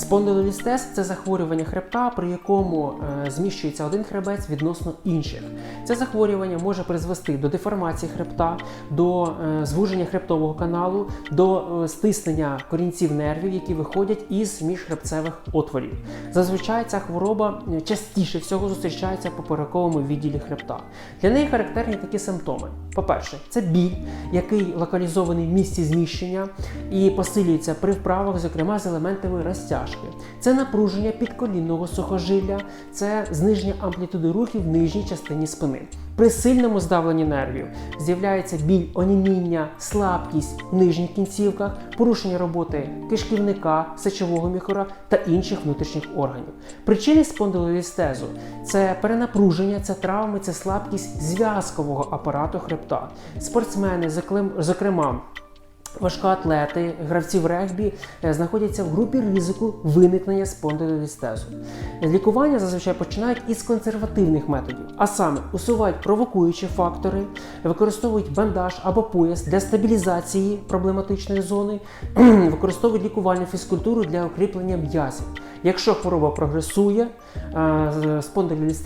Спондилолістез це захворювання хребта, при якому е, зміщується один хребець відносно інших. Це захворювання може призвести до деформації хребта, до е, звуження хребтового каналу, до е, стиснення корінців нервів, які виходять із міжхребцевих отворів. Зазвичай ця хвороба е, частіше всього зустрічається в поперековому відділі хребта. Для неї характерні такі симптоми. По-перше, це біль, який локалізований в місці зміщення і посилюється при вправах, зокрема з елементами розтяжки. Це напруження підколінного сухожилля, це зниження амплітуди рухів в нижній частині спини. При сильному здавленні нервів з'являється біль, оніміння, слабкість в нижніх кінцівках, порушення роботи кишківника, сечового міхора та інших внутрішніх органів. Причини спондилолістезу – це перенапруження, це травми, це слабкість зв'язкового апарату хребта. Спортсмени, зокрема, Важкоатлети, гравці в регбі е, знаходяться в групі ризику виникнення спондилолістезу. Лікування зазвичай починають із консервативних методів, а саме усувають провокуючі фактори, використовують бандаж або пояс для стабілізації проблематичної зони, використовують лікувальну фізкультуру для укріплення м'язів. Якщо хвороба прогресує, е,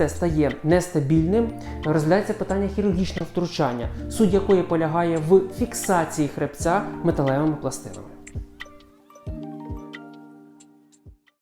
стає нестабільним, розглядається питання хірургічного втручання, суть якої полягає в фіксації хребця металевими пластинами.